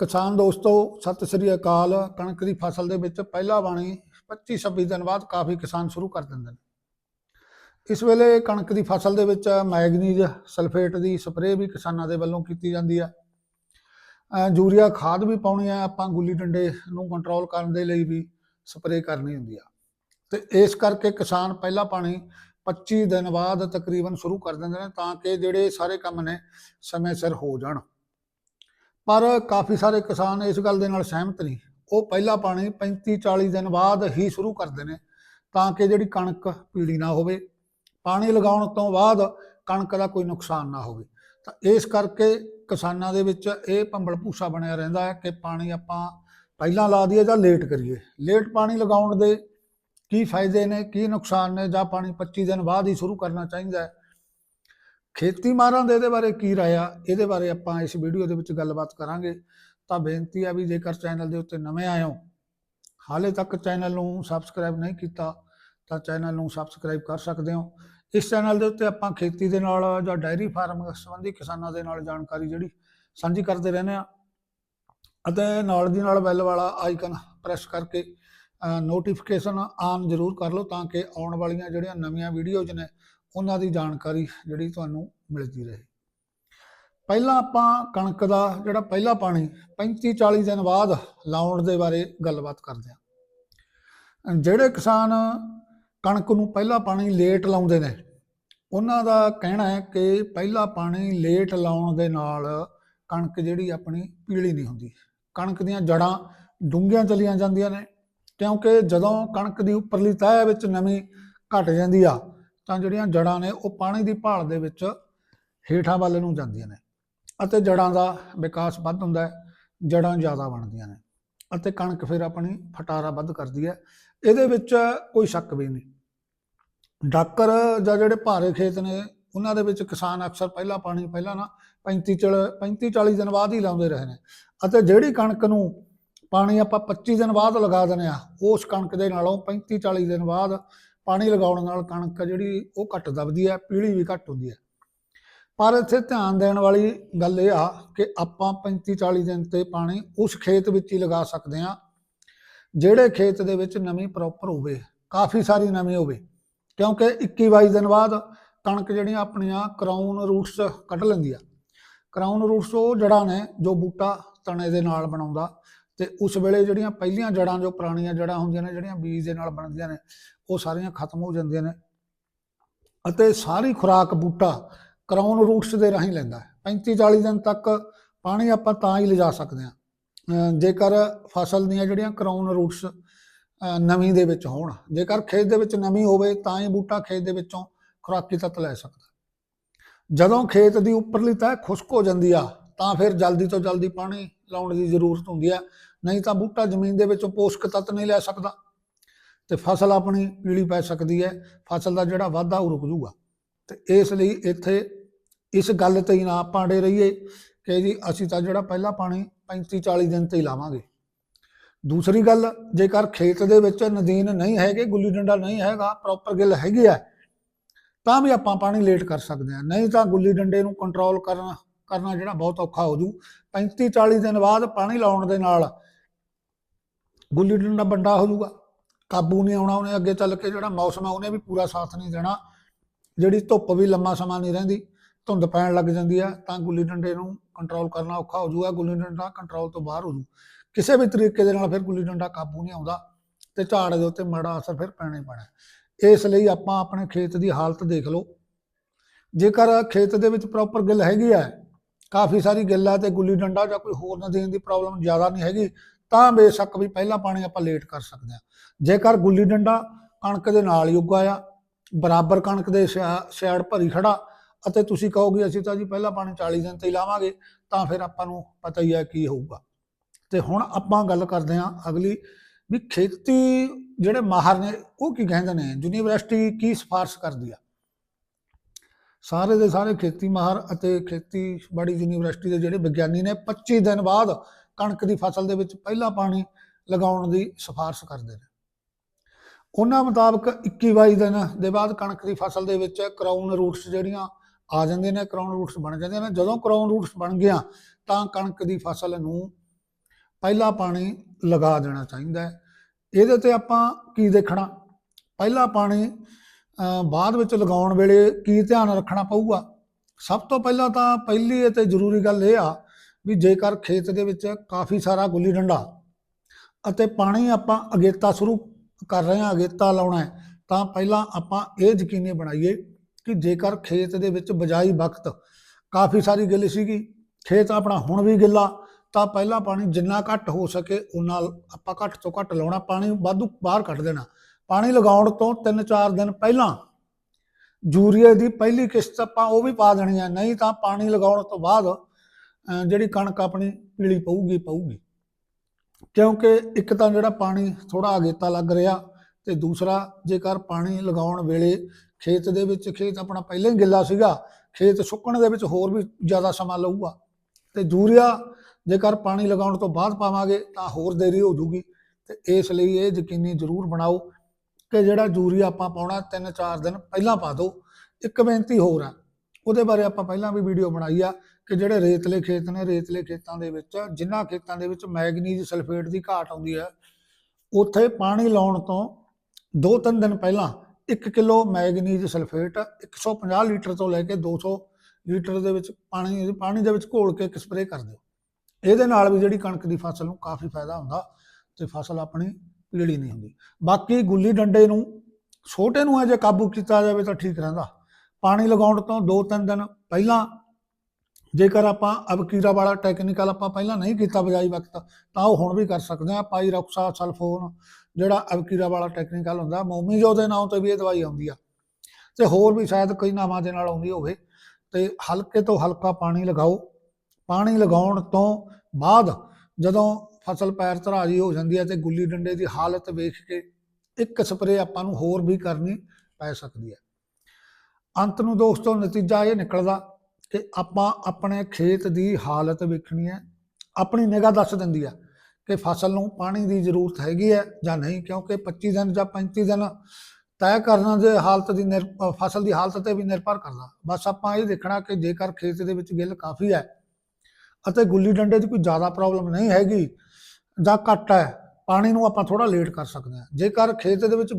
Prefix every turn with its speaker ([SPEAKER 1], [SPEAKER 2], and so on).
[SPEAKER 1] ਕਿਸਾਨ ਦੋਸਤੋ, ਸਤਿ ਸ੍ਰੀ ਅਕਾਲ। ਕਣਕ ਦੀ ਫਸਲ ਦੇ ਵਿੱਚ ਪਹਿਲਾ ਬਾਣੀ 25 26 ਦਿਨ ਬਾਅਦ ਕਾਫੀ ਕਿਸਾਨ ਸ਼ੁਰੂ ਕਰ ਦਿੰਦੇ ਨੇ। ਇਸ ਵੇਲੇ ਕਣਕ ਦੀ ਫਸਲ ਦੇ ਵਿੱਚ ਮੈਗਨੀਜ਼, ਸਲਫੇਟ ਦੀ ਸਪਰੇਅ ਵੀ ਕਿਸਾਨਾਂ ਦੇ ਵੱਲੋਂ ਕੀਤੀ ਜਾਂਦੀ ਹੈ ਯੂਰੀਆ ਖਾਦ ਵੀ ਪਾਉਣੀ ਹੈ ਆਪਾਂ ਗੁੱਲੀ ਡੰਡੇ ਨੂੰ ਕੰਟਰੋਲ ਕਰਨ ਦੇ ਲਈ ਵੀ ਸਪਰੇਅ ਕਰਨੀ ਹੁੰਦੀ ਆ। ਤੇ ਇਸ ਕਰਕੇ ਕਿਸਾਨ ਪਹਿਲਾ ਪਾਣੀ 25 ਦਿਨ ਬਾਅਦ ਤਕਰੀਬਨ ਸ਼ੁਰੂ ਕਰ ਦਿੰਦੇ ਨੇ ਤਾਂ ਕਿ ਜਿਹੜੇ ਸਾਰੇ ਕੰਮ ਨੇ ਸਮੇਂ ਸਿਰ ਹੋ ਜਾਣ। ਪਰ ਕਾਫੀ ਸਾਰੇ ਕਿਸਾਨ ਇਸ ਗੱਲ ਦੇ ਨਾਲ ਸਹਿਮਤ ਨਹੀਂ ਉਹ ਪਹਿਲਾ ਪਾਣੀ 35 40 ਦਿਨ ਬਾਅਦ ਹੀ ਸ਼ੁਰੂ ਕਰਦੇ ਨੇ ਤਾਂ ਕਿ ਜਿਹੜੀ ਕਣਕ ਪੀਲੀ ਨਾ ਹੋਵੇ। ਪਾਣੀ ਲਗਾਉਣ ਤੋਂ ਬਾਅਦ ਕਣਕ ਦਾ ਕੋਈ ਨੁਕਸਾਨ ਨਾ ਹੋਵੇ। ਤਾਂ ਇਸ ਕਰਕੇ ਕਿਸਾਨਾਂ ਦੇ ਵਿੱਚ ਇਹ ਭੰਬਲ ਭੂਸਾ ਬਣਿਆ ਰਹਿੰਦਾ ਹੈ ਕਿ ਪਾਣੀ ਆਪਾਂ ਪਹਿਲਾਂ ਲਾ ਦਈਏ ਜਾਂ ਲੇਟ ਕਰੀਏ। ਲੇਟ ਪਾਣੀ ਲਗਾਉਣ ਦੇ ਕੀ ਫਾਇਦੇ ਨੇ, ਕੀ ਨੁਕਸਾਨ ਨੇ ਜਾਂ ਪਾਣੀ 25 ਦਿਨ ਬਾਅਦ ਹੀ ਸ਼ੁਰੂ ਕਰਨਾ ਚਾਹੀਦਾ ਹੈ। ਖੇਤੀ ਮਾਰਾਂ ਦੇ ਇਹਦੇ ਬਾਰੇ ਕੀ ਰਾਇਆ ਇਹਦੇ ਬਾਰੇ ਆਪਾਂ ਇਸ ਵੀਡੀਓ ਦੇ ਵਿੱਚ ਗੱਲਬਾਤ ਕਰਾਂਗੇ। ਤਾਂ ਬੇਨਤੀ ਆ ਵੀ ਜੇਕਰ ਚੈਨਲ ਦੇ ਉੱਤੇ ਨਵੇਂ ਆਏ ਹੋ, ਹਾਲੇ ਤੱਕ ਚੈਨਲ ਨੂੰ ਸਬਸਕ੍ਰਾਈਬ ਨਹੀਂ ਕੀਤਾ, ਤਾਂ ਚੈਨਲ ਨੂੰ ਸਬਸਕ੍ਰਾਈਬ ਕਰ ਸਕਦੇ ਹੋ। ਇਸ ਚੈਨਲ ਦੇ ਉੱਤੇ ਆਪਾਂ ਖੇਤੀ ਦੇ ਨਾਲ ਜਾਂ ਡਾਇਰੀ ਫਾਰਮ ਸੰਬੰਧੀ ਕਿਸਾਨਾਂ ਦੇ ਨਾਲ ਜਾਣਕਾਰੀ ਜਿਹੜੀ ਸਾਂਝੀ ਕਰਦੇ ਰਹਿੰਦੇ ਆ ਅਤੇ ਨਾਲ ਦੀ ਨਾਲ ਬੈਲ ਵਾਲਾ ਆਈਕਨ ਪ੍ਰੈਸ ਕਰਕੇ ਨੋਟੀਫਿਕੇਸ਼ਨ ਆਨ ਜ਼ਰੂਰ ਕਰ ਲਓ ਤਾਂ ਕਿ ਆਉਣ ਵਾਲੀਆਂ ਜਿਹੜੀਆਂ ਨਵੀਆਂ ਵੀਡੀਓਜ਼ ਨੇ ਉਹਨਾਂ ਦੀ ਜਾਣਕਾਰੀ ਜਿਹੜੀ ਤੁਹਾਨੂੰ ਮਿਲਦੀ ਰਹੇ। ਪਹਿਲਾਂ ਆਪਾਂ ਕਣਕ ਦਾ ਜਿਹੜਾ ਪਹਿਲਾ ਪਾਣੀ 35 40 ਦਿਨ ਬਾਅਦ ਲਾਉਣ ਦੇ ਬਾਰੇ ਗੱਲਬਾਤ ਕਰਦੇ ਹਾਂ। ਜਿਹੜੇ ਕਿਸਾਨ ਕਣਕ ਨੂੰ ਪਹਿਲਾ ਪਾਣੀ ਲੇਟ ਲਾਉਂਦੇ ਨੇ, ਉਹਨਾਂ ਦਾ ਕਹਿਣਾ ਹੈ ਕਿ ਪਹਿਲਾ ਪਾਣੀ ਲੇਟ ਲਾਉਣ ਦੇ ਨਾਲ ਕਣਕ ਜਿਹੜੀ ਆਪਣੀ ਪੀਲੀ ਨਹੀਂ ਹੁੰਦੀ। ਕਣਕ ਦੀਆਂ ਜੜਾਂ ਡੂੰਘੀਆਂ ਚਲੀਆਂ ਜਾਂਦੀਆਂ ਨੇ, ਕਿਉਂਕਿ ਜਦੋਂ ਕਣਕ ਦੀ ਉੱਪਰਲੀ ਤਹਿ ਵਿੱਚ ਨਮੀ ਘਟ ਜਾਂਦੀ ਆ ਤਾਂ ਜਿਹੜੀਆਂ ਜੜਾਂ ਨੇ ਉਹ ਪਾਣੀ ਦੀ ਭਾਲ ਦੇ ਵਿੱਚ ਹੇਠਾਂ ਵੱਲ ਨੂੰ ਜਾਂਦੀਆਂ ਨੇ ਅਤੇ ਜੜਾਂ ਦਾ ਵਿਕਾਸ ਵੱਧ ਹੁੰਦਾ ਹੈ, ਜੜਾਂ ਜ਼ਿਆਦਾ ਬਣਦੀਆਂ ਨੇ ਅਤੇ ਕਣਕ ਫਿਰ ਆਪਣੀ ਫਟਾਰਾ ਵੱਧ ਕਰਦੀ ਹੈ, ਇਹਦੇ ਵਿੱਚ ਕੋਈ ਸ਼ੱਕ ਵੀ ਨਹੀਂ। ਡਾਕਰ ਜਾਂ ਜਿਹੜੇ ਭਾਰੇ ਖੇਤ ਨੇ, ਉਹਨਾਂ ਦੇ ਵਿੱਚ ਕਿਸਾਨ ਅਕਸਰ ਪਹਿਲਾ ਪਾਣੀ ਪਹਿਲਾਂ ਨਾ 35 ਚਲ 35 40 ਦਿਨ ਬਾਅਦ ਹੀ ਲਾਉਂਦੇ ਰਹੇ ਨੇ ਅਤੇ ਜਿਹੜੀ ਕਣਕ ਨੂੰ ਪਾਣੀ ਆਪਾਂ 25 ਦਿਨ ਬਾਅਦ ਲਗਾ ਦਿੰਦੇ ਆ ਉਸ ਕਣਕ ਦੇ ਨਾਲੋਂ 35 40 ਦਿਨ ਬਾਅਦ ਪਾਣੀ ਲਗਾਉਣ ਨਾਲ ਕਣਕ ਜਿਹੜੀ ਉਹ ਘੱਟ ਦਬਦੀ ਹੈ, ਪੀਲੀ ਵੀ ਘੱਟ ਹੁੰਦੀ ਹੈ। ਪਰ ਇੱਥੇ ਧਿਆਨ ਦੇਣ ਵਾਲੀ ਗੱਲ ਇਹ ਆ ਕਿ ਆਪਾਂ 35 40 ਦਿਨ ਤੇ ਪਾਣੀ ਉਸ ਖੇਤ ਵਿੱਚ ਹੀ ਲਗਾ ਸਕਦੇ ਆ ਜਿਹੜੇ ਖੇਤ ਦੇ ਵਿੱਚ ਨਮੀ ਪ੍ਰੋਪਰ ਹੋਵੇ, ਕਾਫੀ ਸਾਰੀ ਨਮੀ ਹੋਵੇ। ਕਿਉਂਕਿ 21 22 ਦਿਨ ਬਾਅਦ ਕਣਕ ਜਿਹੜੀਆਂ ਆਪਣੀਆਂ ਕਰਾਊਨ ਰੂਟਸ ਕੱਢ ਲੈਂਦੀ ਆ। ਕਰਾਊਨ ਰੂਟਸ ਉਹ ਜੜਾਂ ਨੇ ਜੋ ਬੂਟਾ ਤਣੇ ਦੇ ਨਾਲ ਬਣਾਉਂਦਾ। ਤੇ ਉਸ ਵੇਲੇ ਜਿਹੜੀਆਂ ਪਹਿਲੀਆਂ ਜੜਾਂ ਜੋ ਪੁਰਾਣੀਆਂ ਜੜਾਂ ਹੁੰਦੀਆਂ ਨੇ, ਜਿਹੜੀਆਂ ਬੀਜ ਦੇ ਨਾਲ ਬਣਦੀਆਂ ਨੇ, ਉਹ ਸਾਰੀਆਂ ਖਤਮ ਹੋ ਜਾਂਦੀਆਂ ਨੇ ਅਤੇ ਸਾਰੀ ਖੁਰਾਕ ਬੂਟਾ ਕਰਾਉਨ ਰੂਟਸ ਦੇ ਰਾਹੀਂ ਲੈਂਦਾ ਹੈ। 35 40 ਦਿਨ ਤੱਕ ਪਾਣੀ ਆਪਾਂ ਤਾਂ ਹੀ ਲਿਜਾ ਸਕਦੇ ਹਾਂ। ਜੇਕਰ ਫਸਲ ਦੀਆਂ ਜਿਹੜੀਆਂ ਕਰਾਉਨ ਰੂਟਸ ਨਵੀਂ ਦੇ ਵਿੱਚ ਹੋਣ, ਜੇਕਰ ਖੇਤ ਦੇ ਵਿੱਚ ਨਵੀਂ ਹੋਵੇ ਤਾਂ ਹੀ ਬੂਟਾ ਖੇਤ ਦੇ ਵਿੱਚੋਂ ਖੁਰਾਕੀ ਤੱਤ ਲੈ ਸਕਦਾ ਜਦੋਂ ਖੇਤ ਦੀ ਉੱਪਰਲੀ ਤਹਿ ਖੁਸ਼ਕ ਹੋ ਜਾਂਦੀ ਆ, ਤਾਂ ਫਿਰ ਜਲਦੀ ਤੋਂ ਜਲਦੀ ਪਾਣੀ ਲਾਉਣ ਦੀ ਜ਼ਰੂਰਤ ਹੁੰਦੀ ਹੈ ਨਹੀਂ ਤਾਂ ਬੂਟਾ ਜ਼ਮੀਨ ਦੇ ਵਿੱਚੋਂ ਪੋਸ਼ਕ ਤੱਤ ਨਹੀਂ ਲੈ ਸਕਦਾ। ਤੇ ਫਸਲ ਆਪਣੀ ਪੀਲੀ ਪੈ ਸਕਦੀ ਹੈ, ਫਸਲ ਦਾ ਜਿਹੜਾ ਵਾਧਾ ਉਹ ਰੁਕ ਜੂਗਾ। ਤੇ ਇਸ ਲਈ ਇੱਥੇ ਇਸ ਗੱਲ ਤੇ ਹੀ ਨਾ ਆਪਾਂ ਅੜੇ ਰਹੀਏ ਕਿ ਜੀ ਅਸੀਂ ਤਾਂ ਜਿਹੜਾ ਪਹਿਲਾ ਪਾਣੀ 35 40 ਦਿਨ ਤੇ ਹੀ ਲਾਵਾਂਗੇ। ਦੂਸਰੀ ਗੱਲ, ਜੇਕਰ ਖੇਤ ਦੇ ਵਿੱਚ ਨਦੀਨ ਨਹੀਂ ਹੈਗੇ, ਗੁੱਲੀ ਡੰਡਾ ਨਹੀਂ ਹੈਗਾ ਪ੍ਰੋਪਰ ਗਿੱਲ ਹੈਗੀ ਆ, ਤਾਂ ਵੀ ਆਪਾਂ ਪਾਣੀ ਲੇਟ ਕਰ ਸਕਦੇ ਹਾਂ। ਨਹੀਂ ਤਾਂ ਗੁੱਲੀ ਡੰਡੇ ਨੂੰ ਕੰਟਰੋਲ ਕਰਨਾ ਕਰਨਾ ਜਿਹੜਾ ਬਹੁਤ ਔਖਾ ਹੋ ਜੂ। 35 40 ਦਿਨ ਬਾਅਦ ਪਾਣੀ ਲਾਉਣ ਦੇ ਨਾਲ ਗੁੱਲੀ ਡੰਡਾ ਵੱਡਾ ਹੋ ਜਾਊਗਾ ਕਾਬੂ ਨਹੀਂ ਆਉਣਾ ਉਹਨੇ ਅੱਗੇ ਚੱਲ ਕੇ, ਜਿਹੜਾ ਮੌਸਮ ਆ ਉਹਨੇ ਵੀ ਪੂਰਾ ਸਾਥ ਨਹੀਂ ਦੇਣਾ। ਜਿਹੜੀ ਧੁੱਪ ਵੀ ਲੰਮਾ ਸਮਾਂ ਨਹੀਂ ਰਹਿੰਦੀ, ਧੁੰਦ ਪੈਣ ਲੱਗ ਜਾਂਦੀ ਆ, ਤਾਂ ਗੁੱਲੀ ਡੰਡੇ ਨੂੰ ਕੰਟਰੋਲ ਕਰਨਾ ਔਖਾ ਹੋ ਜਾਊਗਾ। ਗੁੱਲੀ ਡੰਡਾ ਕੰਟਰੋਲ ਤੋਂ ਬਾਹਰ ਹੋ ਜੂ ਕਿਸੇ ਵੀ ਤਰੀਕੇ ਦੇ ਨਾਲ ਫਿਰ ਗੁੱਲੀ ਡੰਡਾ ਕਾਬੂ ਨਹੀਂ ਆਉਂਦਾ ਤੇ ਝਾੜ ਦੇ ਉੱਤੇ ਮਾੜਾ ਅਸਰ ਫਿਰ ਪੈਣਾ ਹੀ ਪੈਣਾ। ਇਸ ਲਈ ਆਪਾਂ ਆਪਣੇ ਖੇਤ ਦੀ ਹਾਲਤ ਦੇਖ ਲਓ। ਜੇਕਰ ਖੇਤ ਦੇ ਵਿੱਚ ਪ੍ਰੋਪਰ ਗਿੱਲ ਹੈਗੀ ਆ, ਕਾਫੀ ਸਾਰੀ ਗਿੱਲ ਆ ਤੇ ਗੁੱਲੀ ਡੰਡਾ ਜਾਂ ਕੋਈ ਹੋਰ ਨਦੀਨ ਦੀ ਪ੍ਰੋਬਲਮ ਜ਼ਿਆਦਾ ਨਹੀਂ ਹੈਗੀ ਤਾਂ ਬੇਸ਼ੱਕ ਵੀ ਪਹਿਲਾ ਪਾਣੀ ਆਪਾਂ ਲੇਟ ਕਰ ਸਕਦੇ ਹਾਂ। ਜੇਕਰ ਗੁੱਲੀ ਡੰਡਾ ਕਣਕ ਦੇ ਨਾਲ ਹੀ ਉੱਗਾ ਆ ਬਰਾਬਰ ਕਣਕ ਦੇ ਸਿਆੜ ਭਰੀ ਖੜਾ, ਅਤੇ ਤੁਸੀਂ ਕਹੋਗੇ ਅਸੀਂ ਤਾਂ ਜੀ ਪਹਿਲਾ ਪਾਣੀ 40 ਦਿਨ ਤੇ ਹੀ ਲਾਵਾਂਗੇ, ਤਾਂ ਫਿਰ ਆਪਾਂ ਨੂੰ ਪਤਾ ਹੀ ਹੈ ਕੀ ਹੋਊਗਾ। ਤੇ ਹੁਣ ਆਪਾਂ ਗੱਲ ਕਰਦੇ ਹਾਂ ਅਗਲੀ ਵੀ ਖੇਤੀ ਜਿਹੜੇ ਮਾਹਰ ਨੇ, ਉਹ ਕੀ ਕਹਿੰਦੇ ਨੇ? ਯੂਨੀਵਰਸਿਟੀ ਕੀ ਸਿਫਾਰਿਸ਼ ਕਰਦੀ ਆ? ਸਾਰੇ ਦੇ ਸਾਰੇ ਖੇਤੀ ਮਾਹਰ ਅਤੇ ਖੇਤੀਬਾੜੀ ਯੂਨੀਵਰਸਿਟੀ ਦੇ ਜਿਹੜੇ ਵਿਗਿਆਨੀ ਨੇ 25 ਦਿਨ ਬਾਅਦ ਕਣਕ ਦੀ ਫਸਲ ਦੇ ਵਿੱਚ ਪਹਿਲਾ ਪਾਣੀ ਲਗਾਉਣ ਦੀ ਸਿਫਾਰਿਸ਼ ਕਰਦੇ ਨੇ। ਉਹਨਾਂ ਮੁਤਾਬਕ 21 22 ਦਿਨ ਦੇ ਬਾਅਦ ਕਣਕ ਦੀ ਫਸਲ ਦੇ ਵਿੱਚ ਕਰਾਊਨ ਰੂਟਸ ਜਿਹੜੀਆਂ ਆ ਜਾਂਦੇ ਨੇ ਕਰਾਊਨ ਰੂਟਸ ਬਣ ਜਾਂਦੇ ਨੇ। ਜਦੋਂ ਕਰਾਊਨ ਰੂਟਸ ਬਣ ਗਿਆ, ਤਾਂ ਕਣਕ ਦੀ ਫਸਲ ਨੂੰ ਪਹਿਲਾ ਪਾਣੀ ਲਗਾ ਦੇਣਾ ਚਾਹੀਦਾ ਹੈ। ਇਹਦੇ ਤੇ ਆਪਾਂ ਕੀ ਦੇਖਣਾ? ਪਹਿਲਾ ਪਾਣੀ ਬਾਅਦ ਵਿੱਚ ਲਗਾਉਣ ਵੇਲੇ ਕੀ ਧਿਆਨ ਰੱਖਣਾ ਪਊਗਾ? ਸਭ ਤੋਂ ਪਹਿਲਾਂ ਤਾਂ ਪਹਿਲੀ ਅਤੇ ਜ਼ਰੂਰੀ ਗੱਲ ਇਹ ਆ ਵੀ ਜੇਕਰ ਖੇਤ ਦੇ ਵਿੱਚ ਕਾਫੀ ਸਾਰਾ ਗੁੱਲੀ ਡੰਡਾ ਅਤੇ ਪਾਣੀ ਆਪਾਂ ਅਗੇਤਾ ਸ਼ੁਰੂ ਕਰ ਰਹੇ ਹਾਂ, ਅਗੇਤਾ ਲਾਉਣਾ ਤਾਂ ਪਹਿਲਾਂ ਆਪਾਂ ਇਹ ਯਕੀਨੀ ਬਣਾਈਏ ਕਿ ਜੇਕਰ ਖੇਤ ਦੇ ਵਿੱਚ ਬਜਾਈ ਵਕਤ ਕਾਫੀ ਸਾਰੀ ਗਿੱਲ ਸੀਗੀ, ਖੇਤ ਆਪਣਾ ਹੁਣ ਵੀ ਗਿੱਲਾ, ਤਾਂ ਪਹਿਲਾਂ ਪਾਣੀ ਜਿੰਨਾ ਘੱਟ ਹੋ ਸਕੇ ਉਨਾ ਆਪਾਂ ਘੱਟ ਤੋਂ ਘੱਟ ਲਾਉਣਾ, ਪਾਣੀ ਵਾਧੂ ਬਾਹਰ ਕੱਢ ਦੇਣਾ। ਪਾਣੀ ਲਗਾਉਣ ਤੋਂ 3-4 ਦਿਨ ਪਹਿਲਾਂ ਯੂਰੀਏ ਦੀ ਪਹਿਲੀ ਕਿਸ਼ਤ ਆਪਾਂ ਉਹ ਵੀ ਪਾ ਦੇਣੀ ਹੈ, ਨਹੀਂ ਤਾਂ ਪਾਣੀ ਲਗਾਉਣ ਤੋਂ ਬਾਅਦ ਜਿਹੜੀ ਕਣਕ ਆਪਣੀ ਪੀਲੀ ਪਊਗੀ ਪਊਗੀ। ਕਿਉਂਕਿ ਇੱਕ ਤਾਂ ਜਿਹੜਾ ਪਾਣੀ ਥੋੜਾ ਅਗੇਤਾ ਲੱਗ ਰਿਹਾ ਤੇ ਦੂਸਰਾ ਜੇਕਰ ਪਾਣੀ ਲਗਾਉਣ ਵੇਲੇ ਖੇਤ ਦੇ ਵਿੱਚ, ਖੇਤ ਆਪਣਾ ਪਹਿਲਾਂ ਹੀ ਗਿੱਲਾ ਸੀਗਾ, ਖੇਤ ਸੁੱਕਣ ਦੇ ਵਿੱਚ ਹੋਰ ਵੀ ਜ਼ਿਆਦਾ ਸਮਾਂ ਲਊਗਾ। ਤੇ ਯੂਰੀਆ ਜੇਕਰ ਪਾਣੀ ਲਗਾਉਣ ਤੋਂ ਬਾਅਦ ਪਾਵਾਂਗੇ ਤਾਂ ਹੋਰ ਦੇਰੀ ਹੋ ਜੂਗੀ ਤੇ ਇਸ ਲਈ ਇਹ ਯਕੀਨੀ ਜ਼ਰੂਰ ਬਣਾਓ ਕਿ ਜਿਹੜਾ ਯੂਰੀਆ ਆਪਾਂ ਪਾਉਣਾ 3-4 ਦਿਨ ਪਹਿਲਾਂ ਪਾ ਦਿਓ। ਇੱਕ ਬੇਨਤੀ ਹੋਰ ਆ ਉਹਦੇ ਬਾਰੇ ਆਪਾਂ ਪਹਿਲਾਂ ਵੀ ਵੀਡੀਓ ਬਣਾਈ ਆ ਕਿ ਜਿਹੜੇ ਰੇਤਲੇ ਖੇਤ ਨੇ, ਰੇਤਲੇ ਖੇਤਾਂ ਦੇ ਵਿੱਚ, ਜਿਨ੍ਹਾਂ ਖੇਤਾਂ ਦੇ ਵਿੱਚ ਮੈਗਨੀਜ਼ ਸਲਫੇਟ ਦੀ ਘਾਟ ਆਉਂਦੀ ਹੈ, ਉੱਥੇ ਪਾਣੀ ਲਾਉਣ ਤੋਂ 2-3 ਦਿਨ ਪਹਿਲਾਂ 1 ਕਿਲੋ ਮੈਗਨੀਜ਼ ਸਲਫੇਟ 150 ਲੀਟਰ ਤੋਂ ਲੈ ਕੇ 200 ਲੀਟਰ ਦੇ ਵਿੱਚ ਪਾਣੀ ਪਾਣੀ ਦੇ ਵਿੱਚ ਘੋਲ ਕੇ ਇੱਕ ਸਪਰੇਅ ਕਰ ਦਿਓ। ਇਹਦੇ ਨਾਲ ਵੀ ਜਿਹੜੀ ਕਣਕ ਦੀ ਫਸਲ ਨੂੰ ਕਾਫੀ ਫਾਇਦਾ ਹੁੰਦਾ ਤੇ ਫਸਲ ਆਪਣੀ ਪੀਲੀ ਨਹੀਂ ਹੁੰਦੀ। ਬਾਕੀ ਗੁੱਲੀ ਡੰਡੇ ਨੂੰ, ਛੋਟੇ ਨੂੰ ਅਜੇ ਕਾਬੂ ਕੀਤਾ ਜਾਵੇ ਤਾਂ ਠੀਕ ਰਹਿੰਦਾ। ਪਾਣੀ ਲਗਾਉਣ ਤੋਂ 2-3 ਦਿਨ ਪਹਿਲਾਂ, ਜੇਕਰ ਆਪਾਂ ਅਬਕੀਰਾ ਵਾਲਾ ਟੈਕਨੀਕਲ ਆਪਾਂ ਪਹਿਲਾਂ ਨਹੀਂ ਕੀਤਾ ਬਜਾਈ ਵਕਤ, ਤਾਂ ਉਹ ਹੁਣ ਵੀ ਕਰ ਸਕਦੇ ਆ ਪਾਈਰੋਕਸਾ ਸਲਫੋਨ ਜਿਹੜਾ ਅਬਕੀਰਾ ਵਾਲਾ ਟੈਕਨੀਕਲ ਹੁੰਦਾ ਮੋਮੀਜੋ ਦੇ ਨਾਮ ਤੇ ਵੀ ਇਹ ਦਵਾਈ ਆਉਂਦੀ ਆ। ਤੇ ਹੋਰ ਵੀ ਸ਼ਾਇਦ ਕਈ ਨਾਮਾਂ ਦੇ ਨਾਲ ਆਉਂਦੀ ਹੋਵੇ। ਤੇ ਹਲਕੇ ਤੋਂ ਹਲਕਾ ਪਾਣੀ ਲਗਾਓ। ਪਾਣੀ ਲਗਾਉਣ ਤੋਂ ਬਾਅਦ ਜਦੋਂ ਫਸਲ ਪੈਰ ਧਰਾਜੀ ਹੋ ਜਾਂਦੀ ਹੈ ਤੇ ਗੁੱਲੀ ਡੰਡੇ ਦੀ ਹਾਲਤ ਵੇਖ ਕੇ ਇੱਕ ਸਪਰੇਅ ਆਪਾਂ ਨੂੰ ਹੋਰ ਵੀ ਕਰਨੀ ਪੈ ਸਕਦੀ ਹੈ ਅੰਤ ਨੂੰ ਦੋਸਤੋ ਨਤੀਜਾ ਇਹ ਨਿਕਲਦਾ ਕਿ ਆਪਾਂ ਆਪਣੇ ਖੇਤ ਦੀ ਹਾਲਤ ਵੇਖਣੀ ਹੈ, ਆਪਣੀ ਨਿਗਾਹ ਦੱਸ ਦਿੰਦੀ ਆ ਕਿ ਫਸਲ ਨੂੰ ਪਾਣੀ ਦੀ ਜ਼ਰੂਰਤ ਹੈਗੀ ਹੈ ਜਾਂ ਨਹੀਂ, ਕਿਉਂਕਿ 25 ਦਿਨ ਜਾਂ 35 ਦਿਨ ਤੈਅ ਕਰਨਾ ਦੇ ਹਾਲਤ ਦੀ ਨਿਰ- ਫਸਲ ਦੀ ਹਾਲਤ ਤੇ ਵੀ ਨਿਰਭਰ ਕਰਦਾ। ਬਸ ਆਪਾਂ ਇਹ ਦੇਖਣਾ ਕਿ ਜੇਕਰ ਖੇਤ ਦੇ ਵਿੱਚ ਗਿੱਲ ਕਾਫੀ ਹੈ ਅਤੇ ਗੁੱਲੀ ਡੰਡੇ 'ਚ ਕੋਈ ਜ਼ਿਆਦਾ ਪ੍ਰੋਬਲਮ ਨਹੀਂ ਹੈਗੀ ਜਾਂ ਘੱਟ ਹੈ, ਪਾਣੀ ਨੂੰ ਆਪਾਂ ਥੋੜਾ ਲੇਟ ਕਰ ਸਕਦੇ ਹਾਂ। ਜੇਕਰ ਖੇਤ ਦੇ ਵਿੱਚ